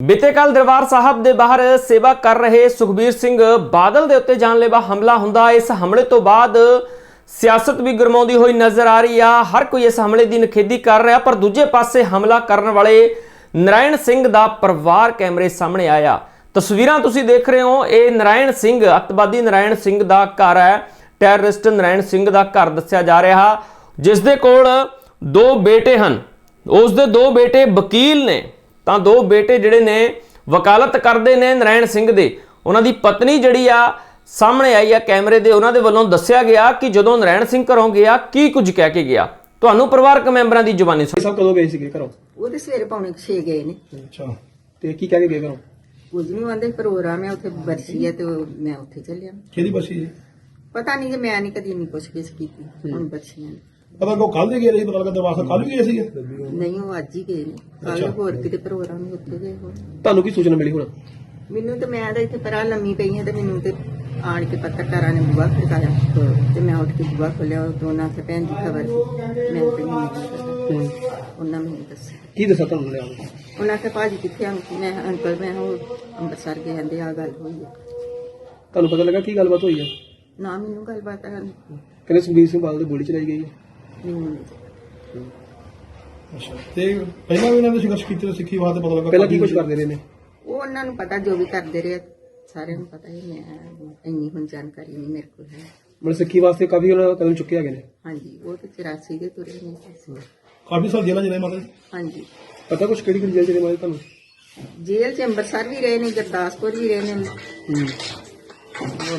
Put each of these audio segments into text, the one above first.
ਬੀਤੇ ਕੱਲ ਦਰਬਾਰ ਸਾਹਿਬ ਦੇ ਬਾਹਰ ਸੇਵਾ ਕਰ ਰਹੇ ਸੁਖਬੀਰ ਸਿੰਘ ਬਾਦਲ ਦੇ ਉੱਤੇ ਜਾਨਲੇਵਾ ਹਮਲਾ ਹੁੰਦਾ ਇਸ ਹਮਲੇ ਤੋਂ ਬਾਅਦ ਸਿਆਸਤ ਵੀ ਗਰਮਾਉਂਦੀ ਹੋਈ ਨਜ਼ਰ ਆ ਰਹੀ ਆ। ਹਰ ਕੋਈ ਇਸ ਹਮਲੇ ਦੀ ਨਿਖੇਧੀ ਕਰ ਰਿਹਾ, ਪਰ ਦੂਜੇ ਪਾਸੇ ਹਮਲਾ ਕਰਨ ਵਾਲੇ ਨਰਾਇਣ ਸਿੰਘ ਦਾ ਪਰਿਵਾਰ ਕੈਮਰੇ ਸਾਹਮਣੇ ਆਇਆ। ਤਸਵੀਰਾਂ ਤੁਸੀਂ ਦੇਖ ਰਹੇ ਹੋ, ਇਹ ਨਰਾਇਣ ਸਿੰਘ, ਅੱਤਵਾਦੀ ਨਰਾਇਣ ਸਿੰਘ ਦਾ ਘਰ ਹੈ। ਟੈਰਰਿਸਟ ਨਰਾਇਣ ਸਿੰਘ ਦਾ ਘਰ ਦੱਸਿਆ ਜਾ ਰਿਹਾ, ਜਿਸ ਦੇ ਕੋਲ ਦੋ ਬੇਟੇ ਹਨ। ਉਸ ਦੇ ਦੋ ਬੇਟੇ ਵਕੀਲ ਨੇ। ਤਾਂ ਦੋ ਬੇਟੇ ਜਿਹੜੇ ਨੇ ਵਕਾਲਤ ਕਰਦੇ ਨੇ ਨਰਾਇਣ ਸਿੰਘ ਦੇ। ਉਹਨਾਂ ਦੀ ਪਤਨੀ ਜਿਹੜੀ ਆ ਸਾਹਮਣੇ ਆਈ ਆ ਕੈਮਰੇ ਦੇ ਉਹਨਾਂ ਦੇ ਵੱਲੋਂ ਦੱਸਿਆ ਗਿਆ ਕਿ ਜਦੋਂ ਨਰਾਇਣ ਸਿੰਘ ਘਰੋਂ ਗਿਆ ਕੀ ਕੁਝ ਕਹਿ ਕੇ ਗਿਆ। ਤੁਹਾਨੂੰ ਪਰਿਵਾਰਕ ਮੈਂਬਰਾਂ ਦੀ ਜ਼ੁਬਾਨੀ ਸੁਣ। ਸਭ ਕਦੋਂ ਗਏ ਸੀਗੇ ਘਰੋਂ? ਉਹ ਤੇ ਸਵੇਰੇ ਪੌਣੇ 6 ਗਏ ਨੇ। ਅੱਛਾ। ਤੇ ਕੀ ਕਹਿ ਕੇ ਗਏ ਘਰੋਂ? ਕੁਝ ਨਹੀਂ ਆਂਦੇ ਪ੍ਰੋਗਰਾਮ ਹੈ ਉੱਥੇ ਬਰਸੀ ਹੈ ਤੇ ਉਹ- ਮੈਂ ਉੱਥੇ ਚੱਲਿਆ। ਕਿਹਦੀ ਬੱਸੀ ਜੀ ਪਤਾ ਨਹੀਂ ਕਿ ਮੈਂ ਨਹੀਂ ਕਦੀ ਨਹੀਂ ਪੁੱਛ ਗਿੱਛ ਕੀਤੀ ਹੁਣ ਬਰਸੀਆਂ ਨੇ। ਪਤਾ ਕੋ ਕੱਲ ਦੇ ਗਏ ਰਹੀ ਪਤਾ ਲੱਗਾ ਦਰਵਾਜ਼ਾ ਕੱਲ ਵੀ ਗਏ ਸੀਗੇ। ਨਹੀਂ ਉਹ ਅੱਜ ਹੀ ਗਏ ਨੇ ਕੱਲ ਹੋਰ ਕਿਤੇ ਪ੍ਰੋਗਰਾਮ ਨਹੀਂ ਉੱਥੇ ਗਏ ਹੋਣ ਤੁਹਾਨੂੰ ਕੀ ਸੂਚਨਾ ਮਿਲੀ ਹੁਣ? ਮੈਨੂੰ ਤੇ ਮੈਂ ਤਾਂ ਇੱਥੇ ਪਰਾਂ ਲੰਮੀ ਪਈ ਹਾਂ ਤੇ ਮੈਨੂੰ ਤੇ ਆਣ ਕੇ ਪੱਤਰਕਾਰਾਂ ਨੇ ਬੁਆ ਖੜਕਾਇਆ। ਤੇ ਮੈਂ ਉੱਠ ਕੇ ਬੁਆ ਖੋਲਿਆ ਉਹ ਦੋਨਾਂ ਤੇ ਭੈਣ ਦੀ ਖਬਰ ਸੀ ਮੈਂ ਤੇ ਨਹੀਂ ਪਤਾ ਉਹਨਾਂ ਮੈਨੂੰ ਦੱਸਿਆ। ਕੀ ਦੱਸਾਂ ਤੁਹਾਨੂੰ ਲਿਆ ਉਹਨਾਂ ਕੇ ਭਾਜੀ ਕਿੱਥੇ ਆਂ? ਮੈਂ ਅੰਕਲ ਮੈਂ ਉਹ ਅੰਮ੍ਰਿਤਸਰ ਗਏ ਕਹਿੰਦੇ ਆ ਗੱਲ ਹੋਈ ਹੈ ਤੁਹਾਨੂੰ ਪਤਾ ਲੱਗਾ ਕੀ ਗੱਲਬਾਤ ਹੋਈ ਹੈ ਨਾ ਮੈਨੂੰ ਗੱਲਬਾਤ ਆ। ਕਹਿੰਦੇ ਸੁਖਬੀਰ ਸਿੰਘ ਬਾਦਲ ਦੀ ਗੋਲੀ ਚਲਾਈ ਗਈ ਹੈ ਅੱਛਾ ਤੇ ਪਹਿਲਾਂ ਵੀ ਇਹਨਾਂ ਦੇ ਸੰਘਰਸ਼ ਕੀਤੇ ਤੇ ਸਿੱਖੀ ਵਾਸਤੇ ਪਤਾ ਲੱਗਾ ਪਹਿਲਾਂ ਕੀ ਕੁਝ ਕਰਦੇ ਰਹੇ ਨੇ? ਉਹ ਉਹਨਾਂ ਨੂੰ ਪਤਾ ਜੋ ਵੀ ਕਰਦੇ ਰਹੇ ਸਾਰਿਆਂ ਨੂੰ ਪਤਾ ਹੀ ਮੈਂ ਇੰਨੀ ਹੁਣ ਜਾਣਕਾਰੀ ਨਹੀਂ ਮੇਰੇ ਕੋਲ ਹੈ। ਮਤਲਬ ਸਿੱਖੀ ਵਾਸਤੇ ਕਾਫੀ ਉਹਨਾਂ ਕਦਮ ਚੁੱਕੇ ਹੈਗੇ ਨੇ? ਹਾਂਜੀ ਉਹ ਤੇ 84 ਦੇ ਤੁਰੇ ਨੇ ਕਾਫੀ ਸਾਲ ਜੇਲ੍ਹਾਂ ਜਿਹੜੇ ਮਾਤਾ ਜੀ? ਹਾਂਜੀ। ਪਤਾ ਕੁਝ ਕਿਹੜੀ ਕਿਹੜੀ ਜੇਲ੍ਹ ਚ ਨੇ ਮਾਰੇ ਤੁਹਾਨੂੰ? ਜੇਲ੍ਹ ਚ ਅੰਮ੍ਰਿਤਸਰ ਵੀ ਰਹੇ ਨੇ ਗੁਰਦਾਸਪੁਰ ਵੀ ਰਹੇ ਨੇ। ਉਹ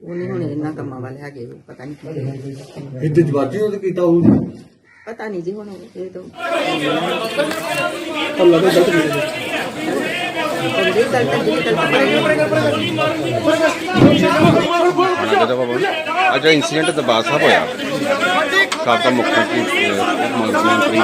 ਉਹ ਨਹੀਂ ਹੁਣ ਇਹਨਾਂ ਕੰਮਾਂ ਵਾਲੇ ਹੈਗੇ ਉਹ ਪਤਾ ਨਹੀਂ ਕੀ ਇੱਥੇ ਜਵਾਜੀ ਉਹਦੇ ਕੀਤਾ ਹੋਊ ਪਤਾ ਨਹੀਂ ਜੀ ਹੁਣ ਇਹ ਤਾਂ ਤੁਹਾਨੂੰ ਲੱਗਦਾ ਗਲਤ ਕੀਤਾ ਜੀ ਬੰਦੇ ਗੱਲ ਤਾਂ ਜਿਹੜੀ ਗੱਲ ਤਾਂ ਜਦੋਂ ਬਾਬਾ ਅੱਜ ਜਿਹੜਾ ਇਨਸੀਡੈਂਟ ਦਰਬਾਰ ਸਾਹਿਬ ਹੋਇਆ। ਸਾਬਕਾ ਮੁੱਖ ਮੰਤਰੀ ਅਹ, ਮੁੱਖ ਮੰਤਰੀ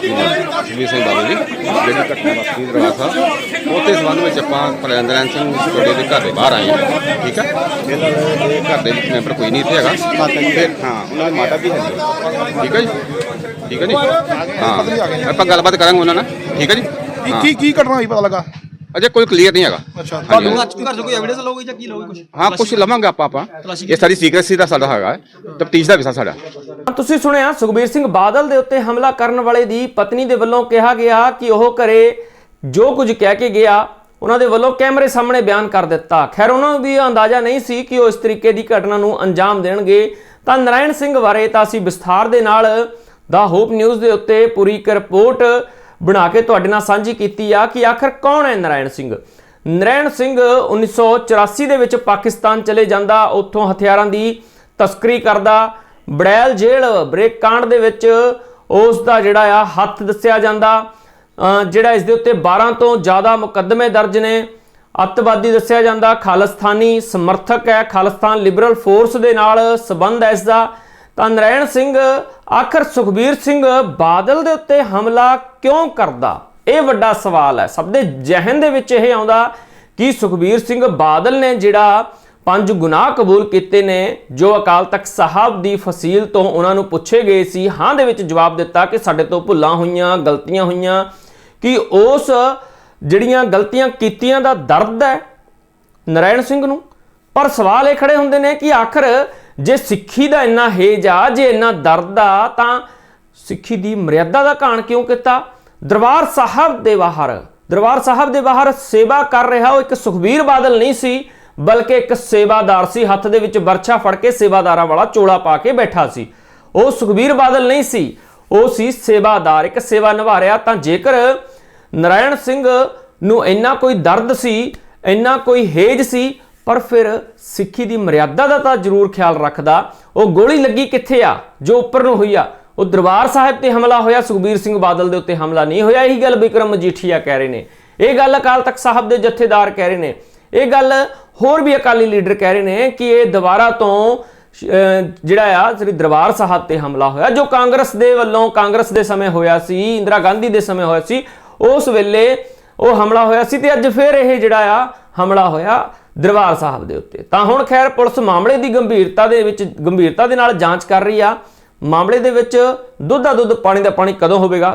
ਸੁਖਬੀਰ ਸਿੰਘ ਬਾਦਲ ਜੀ, ਜਿਹੜੀ ਘਟਨਾ ਵਾਪਰੀ ਦਰਬਾਰ ਸਾਹਿਬ ਉਹਦੇ ਸੰਬੰਧ ਵਿੱਚ ਆਪਾਂ ਪ੍ਰੈਂਦਰਨ ਸਿੰਘ ਤੁਹਾਡੇ ਦੇ ਘਰ ਦੇ ਬਾਹਰ ਆਏ ਹਾਂ, ਠੀਕ ਹੈ? ਇਹਨਾਂ ਦੇ ਘਰ ਦੇ ਮੈਂਬਰ ਕੋਈ ਨਹੀਂ ਇੱਥੇ ਹੈਗਾ। ਫਿਰ ਹਾਂ, ਉਹਨਾਂ ਦੀ ਮਾਤਾ ਵੀ ਹੈ। ਠੀਕ ਹੈ ਜੀ? ਠੀਕ ਹੈ ਜੀ? ਹਾਂ। ਆਪਾਂ ਗੱਲਬਾਤ ਕਰਾਂਗੇ ਉਹਨਾਂ ਨਾਲ। ਠੀਕ ਹੈ ਜੀ? ਹਾਂ। ਕੀ ਕੀ ਘਟਨਾ ਹੋਈ ਪਤਾ ਲੱਗਾ? ਅਜੇ ਕੋਈ ਕਲੀਅਰ ਨਹੀਂ ਹੈਗਾ। ਅੱਛਾ ਤੁਹਾਨੂੰ ਘਰ ਤੋਂ ਕੋਈ ਐਵੀਡੈਂਸ ਲਓਗੇ ਜਾਂ ਕੀ ਲਓਗੇ ਕੁਝ ਹਾਂ ਕੁਝ ਲਵਾਂਗੇ ਆਪਾਂ ਆਪਾਂ। ਇਹ ਸਾਰੀ ਸੀਕ੍ਰੇਸੀ ਦਾ ਸਾਡਾ ਹੈਗਾ ਤਫਤੀਸ਼ ਦਾ ਵਿਸ਼ਾ ਸਾਡਾ ਤੁਸੀਂ ਸੁਣਿਆ ਸੁਖਬੀਰ ਸਿੰਘ ਬਾਦਲ ਦੇ ਉੱਤੇ ਹਮਲਾ ਕਰਨ ਵਾਲੇ ਦੀ ਪਤਨੀ ਦੇ ਵੱਲੋਂ ਕਿਹਾ ਗਿਆ ਕਿ ਉਹ ਘਰੇ ਜੋ ਕੁਝ ਕਹਿ ਕੇ ਗਿਆ ਉਹਨਾਂ ਦੇ ਵੱਲੋਂ ਕੈਮਰੇ ਸਾਹਮਣੇ ਬਿਆਨ ਕਰ ਦਿੱਤਾ। ਖੈਰ ਉਹਨਾਂ ਨੂੰ ਵੀ ਇਹ ਅੰਦਾਜ਼ਾ ਨਹੀਂ ਸੀ ਕਿ ਉਹ ਇਸ ਤਰੀਕੇ ਦੀ ਘਟਨਾ ਨੂੰ ਅੰਜਾਮ ਦੇਣਗੇ। ਤਾਂ ਨਰਾਇਣ ਸਿੰਘ ਬਾਰੇ ਤਾਂ ਅਸੀਂ ਵਿਸਥਾਰ ਦੇ ਨਾਲ ਦਾ ਹੋਪ ਨਿਊਜ਼ ਦੇ ਉੱਤੇ ਪੂਰੀ ਇੱਕ ਰਿਪੋਰਟ ਬਣਾ ਕੇ ਤੁਹਾਡੇ ਨਾਲ ਸਾਂਝੀ ਕੀਤੀ ਆ ਕਿ ਆਖਰ ਕੌਣ ਹੈ ਨਰਾਇਣ ਸਿੰਘ? ਨਰਾਇਣ ਸਿੰਘ 1984 ਦੇ ਵਿੱਚ ਪਾਕਿਸਤਾਨ ਚਲੇ ਜਾਂਦਾ, ਉੱਥੋਂ ਹਥਿਆਰਾਂ ਦੀ ਤਸਕਰੀ ਕਰਦਾ, ਬੜੈਲ ਜੇਲ੍ਹ, ਬ੍ਰੇਕ ਕਾਂਡ ਦੇ ਵਿੱਚ ਉਸ ਦਾ ਜਿਹੜਾ ਆ ਹੱਥ ਦੱਸਿਆ ਜਾਂਦਾ ਜਿਹੜਾ ਇਸ ਦੇ ਉੱਤੇ 12 ਤੋਂ ਜ਼ਿਆਦਾ ਮੁਕੱਦਮੇ ਦਰਜ ਨੇ। ਅੱਤਵਾਦੀ ਦੱਸਿਆ ਜਾਂਦਾ ਖਾਲਿਸਤਾਨੀ ਸਮਰਥਕ ਹੈ ਖਾਲਿਸਤਾਨ ਲਿਬਰਲ ਫੋਰਸ ਦੇ ਨਾਲ ਸਬੰਧ ਹੈ ਇਸ ਦਾ ਤਾਂ ਨਰਾਇਣ ਸਿੰਘ, ਆਖਰ ਸੁਖਬੀਰ ਸਿੰਘ ਬਾਦਲ ਦੇ ਉੱਤੇ ਹਮਲਾ ਕਿਉਂ ਕਰਦਾ? ਇਹ ਵੱਡਾ ਸਵਾਲ ਹੈ। ਸਭ ਦੇ ਜ਼ਿਹਨ ਦੇ ਵਿੱਚ ਇਹ ਆਉਂਦਾ ਕਿ ਸੁਖਬੀਰ ਸਿੰਘ ਬਾਦਲ ਨੇ ਜਿਹੜਾ ਪੰਜ ਗੁਨਾਹ ਕਬੂਲ ਕੀਤੇ ਨੇ, ਜੋ ਅਕਾਲ ਤਖਤ ਸਾਹਿਬ ਦੀ ਫਸੀਲ ਤੋਂ ਉਹਨਾਂ ਨੂੰ ਪੁੱਛੇ ਗਏ ਸੀ, ਹਾਂ ਦੇ ਵਿੱਚ ਜਵਾਬ ਦਿੱਤਾ ਕਿ ਸਾਡੇ ਤੋਂ ਭੁੱਲਾਂ ਹੋਈਆਂ, ਗਲਤੀਆਂ ਹੋਈਆਂ, ਕਿ ਉਸ ਜਿਹੜੀਆਂ ਗਲਤੀਆਂ ਕੀਤੀਆਂ ਦਾ ਦਰਦ ਹੈ ਨਰਾਇਣ ਸਿੰਘ ਨੂੰ। ਪਰ ਸਵਾਲ ਇਹ ਖੜੇ ਹੁੰਦੇ ਨੇ ਕਿ ਆਖਰ ਜੇ ਸਿੱਖੀ ਦਾ ਇੰਨਾ ਹੇਜ ਆ, ਜੇ ਇੰਨਾ ਦਰਦ ਆ, ਤਾਂ ਸਿੱਖੀ ਦੀ ਮਰਿਆਦਾ ਦਾ ਘਾਣ ਕਿਉਂ ਕੀਤਾ? ਦਰਬਾਰ ਸਾਹਿਬ ਦੇ ਬਾਹਰ, ਦਰਬਾਰ ਸਾਹਿਬ ਦੇ ਬਾਹਰ ਸੇਵਾ ਕਰ ਰਿਹਾ, ਉਹ ਇੱਕ ਸੁਖਬੀਰ ਬਾਦਲ ਨਹੀਂ ਸੀ, ਬਲਕਿ ਇੱਕ ਸੇਵਾਦਾਰ ਸੀ, ਹੱਥ ਦੇ ਵਿੱਚ ਵਰਛਾ ਫੜ ਕੇ ਸੇਵਾਦਾਰਾਂ ਵਾਲਾ ਚੋਲਾ ਪਾ ਕੇ ਬੈਠਾ ਸੀ। ਉਹ ਸੁਖਬੀਰ ਬਾਦਲ ਨਹੀਂ ਸੀ, ਉਹ ਸੀ ਸੇਵਾਦਾਰ, ਇੱਕ ਸੇਵਾ ਨਿਭਾ ਰਿਹਾ। ਤਾਂ ਜੇਕਰ ਨਰਾਇਣ ਸਿੰਘ ਨੂੰ ਇੰਨਾ ਕੋਈ ਦਰਦ ਸੀ, ਇੰਨਾ ਕੋਈ ਹੇਜ ਸੀ ਪਰ ਫਿਰ ਸਿੱਖੀ ਦੀ ਮਰਿਆਦਾ ਦਾ ਤਾਂ ਜ਼ਰੂਰ ਖਿਆਲ ਰੱਖਦਾ। ਉਹ ਗੋਲੀ ਲੱਗੀ ਕਿੱਥੇ ਆ? ਜੋ ਉੱਪਰ ਨੂੰ ਹੋਈ ਆ। ਉਹ ਦਰਬਾਰ ਸਾਹਿਬ ਤੇ ਹਮਲਾ ਹੋਇਆ, ਸੁਖਬੀਰ ਸਿੰਘ ਬਾਦਲ ਦੇ ਉੱਤੇ ਹਮਲਾ ਨਹੀਂ ਹੋਇਆ। ਇਹੀ ਗੱਲ ਵਿਕਰਮ ਮਜੀਠੀਆ ਕਹਿ ਰਹੇ ਨੇ। ਇਹ ਗੱਲ ਅਕਾਲ ਤਖਤ ਸਾਹਿਬ ਦੇ ਜਥੇਦਾਰ ਕਹਿ ਰਹੇ ਨੇ। ਇਹ ਗੱਲ ਹੋਰ ਵੀ ਅਕਾਲੀ ਲੀਡਰ ਕਹਿ ਰਹੇ ਨੇ ਕਿ ਇਹ ਦੁਬਾਰਾ ਤੋਂ ਜਿਹੜਾ ਆ, ਸ੍ਰੀ ਦਰਬਾਰ ਸਾਹਿਬ ਤੇ ਹਮਲਾ ਹੋਇਆ, ਜੋ ਕਾਂਗਰਸ ਦੇ ਵੱਲੋਂ ਕਾਂਗਰਸ ਦੇ ਸਮੇਂ ਹੋਇਆ ਸੀ, ਇੰਦਰਾ ਗਾਂਧੀ ਦੇ ਸਮੇਂ ਹੋਇਆ ਸੀ, ਉਸ ਵੇਲੇ ਉਹ ਹਮਲਾ ਹੋਇਆ ਸੀ ਤੇ ਅੱਜ ਫਿਰ ਇਹ ਜਿਹੜਾ ਆ ਹਮਲਾ ਹੋਇਆ ਦਰਬਾਰ ਸਾਹਿਬ ਦੇ ਉੱਤੇ। ਤਾਂ ਹੁਣ ਖੈਰ ਪੁਲਿਸ ਮਾਮਲੇ ਦੀ ਗੰਭੀਰਤਾ ਦੇ ਵਿੱਚ, ਗੰਭੀਰਤਾ ਦੇ ਨਾਲ ਜਾਂਚ ਕਰ ਰਹੀ ਆ। ਮਾਮਲੇ ਦੇ ਵਿੱਚ ਦੁੱਧ ਦਾ ਦੁੱਧ, ਪਾਣੀ ਦਾ ਪਾਣੀ ਕਦੋਂ ਹੋਵੇਗਾ?